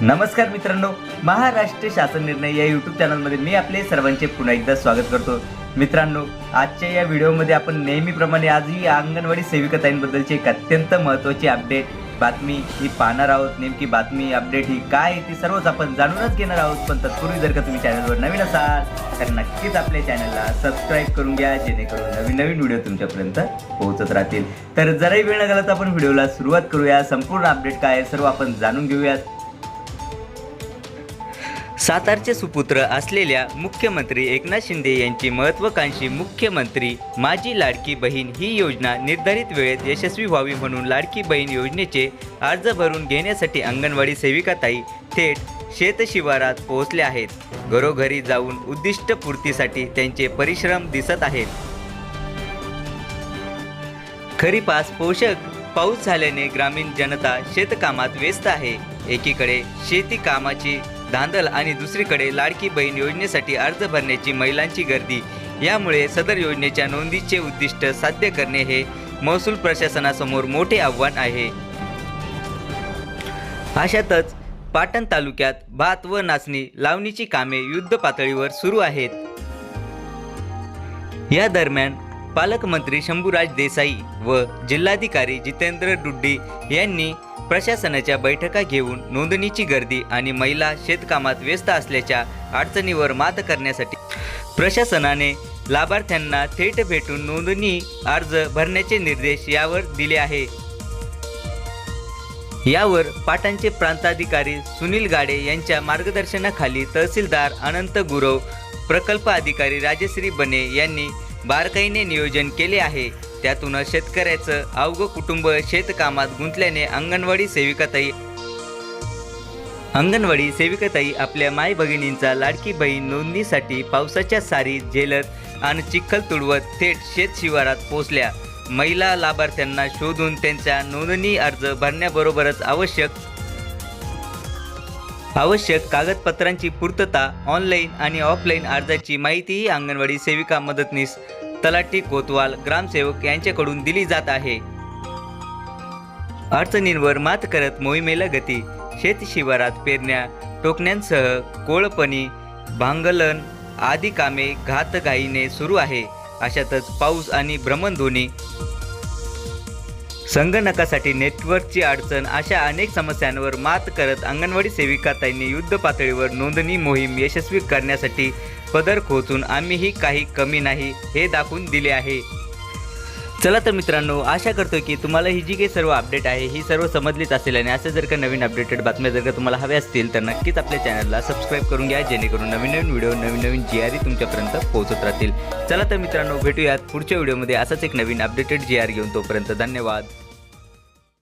नमस्कार मित्रांनो महाराष्ट्र शासन निर्णय या यूट्यूब चॅनलमध्ये मी आपले सर्वांचे पुन्हा एकदा स्वागत करतो. मित्रांनो आजच्या या व्हिडिओमध्ये आपण नेहमीप्रमाणे आजही अंगणवाडी सेविकाताईंबद्दलची एक अत्यंत महत्त्वाची अपडेट बातमी ही पाहणार आहोत. नेमकी बातमी अपडेट ही काय आहे ती सर्वच आपण जाणूनच घेणार आहोत. पण तत्पूर्वी जर का तुम्ही चॅनलवर नवीन असाल तर नक्कीच आपल्या चॅनलला सबस्क्राईब करून घ्या जेणेकरून नवीन नवीन व्हिडिओ तुमच्यापर्यंत पोहोचत राहतील. तर जराही वेळ न तर आपण व्हिडिओला सुरुवात करूया. संपूर्ण अपडेट काय आहे सर्व आपण जाणून घेऊयात. सातारचे सुपुत्र असलेल्या मुख्यमंत्री एकनाथ शिंदे यांची महत्वाकांक्षी मुख्यमंत्री माझी लाडकी बहीण ही योजना निर्धारित वेळेत यशस्वी व्हावी म्हणून लाडकी बहीण योजनेचे अर्ज भरून घेण्यासाठी अंगणवाडी सेविकाताई थेट शेतशिवारात पोहोचल्या आहेत. घरोघरी जाऊन उद्दिष्ट पूर्तीसाठी त्यांचे परिश्रम दिसत आहेत. खरीपास पोषक पाऊस झाल्याने ग्रामीण जनता शेतकामात व्यस्त आहे. एकीकडे शेती कामाची धांदल आणि दुसरीकडे लाडकी बहीण योजनेसाठी अर्ज भरण्याची महिलांची गर्दी. यामुळे सदर योजनेच्या नोंदीचे उद्दिष्ट साध्य करणे हे महसूल प्रशासनासमोर मोठे आव्हान आहे. अशातच पाटण तालुक्यात भात व नाचणी लावणीची कामे युद्ध पातळीवर सुरू आहेत. या दरम्यान पालकमंत्री शंभूराज देसाई व जिल्हाधिकारी जितेंद्र डुड्डी यांनी प्रशासनाच्या बैठका घेऊन नोंदणीची गर्दी आणि महिला शेतकामात व्यस्त असल्याच्या अडचणीवर मात करण्यासाठी प्रशासनाने लाभार्थ्यांना थेट भेटून नोंदणी अर्ज भरण्याचे निर्देश यावर दिले आहे. यावर पाटणचे प्रांताधिकारी सुनील गाडे यांच्या मार्गदर्शनाखाली तहसीलदार अनंत गुरव प्रकल्प अधिकारी राजश्री बने यांनी बारकाईने नियोजन केले आहे. त्यातूनच शेतकऱ्याचं अवघं कुटुंब शेतकामात गुंतल्याने अंगणवाडी सेविकाताई अंगणवाडी सेविकाताई आपल्या माय भगिनींचा लाडकी बहीण नोंदणीसाठी पावसाच्या सारी झेलत आणि चिखल तुडवत थेट शेत शिवारात पोचल्या. महिला लाभार्थ्यांना शोधून त्यांचा नोंदणी अर्ज भरण्याबरोबरच आवश्यक आवश्यक कागदपत्रांची पूर्तता ऑनलाईन आणि ऑफलाईन अर्जाची माहितीही अंगणवाडी सेविका मदतनीस तलाठी कोतवाल ग्रामसेवक यांच्याकडून दिली जात आहे. अडचणींवर मात करत मोहिमेला गती शेत शिवारात पेरण्या टोकण्यांसह कोळपणी भांगलन आदी कामे घातघाईने सुरू आहे अशातच पाऊस आणि भ्रमणध्वनी संगणकासाठी नेटवर्कची अडचण अशा अनेक समस्यांवर मात करत अंगणवाडी सेविकाताईंनी युद्ध पातळीवर नोंदणी मोहीम यशस्वी करण्यासाठी पदर खोचून आम्हीही काही कमी नाही हे दाखवून दिले आहे. चला तर मित्रांनो आशा करतो की तुम्हाला ही जी काही सर्व अपडेट आहे ही सर्व समजलीच असेल आणि असं जर का नवीन अपडेटेड बातम्या जर का तुम्हाला हव्या असतील तर नक्कीच आपल्या चॅनलला सबस्क्राईब करून घ्या जेणेकरून नवीन नवीन व्हिडिओ नवीन नवीन जी आर तुमच्यापर्यंत पोहोचत राहतील. चला तर मित्रांनो भेटूयात पुढच्या व्हिडिओमध्ये असाच एक नवीन अपडेटेड जी आर घेऊन तोपर्यंत धन्यवाद.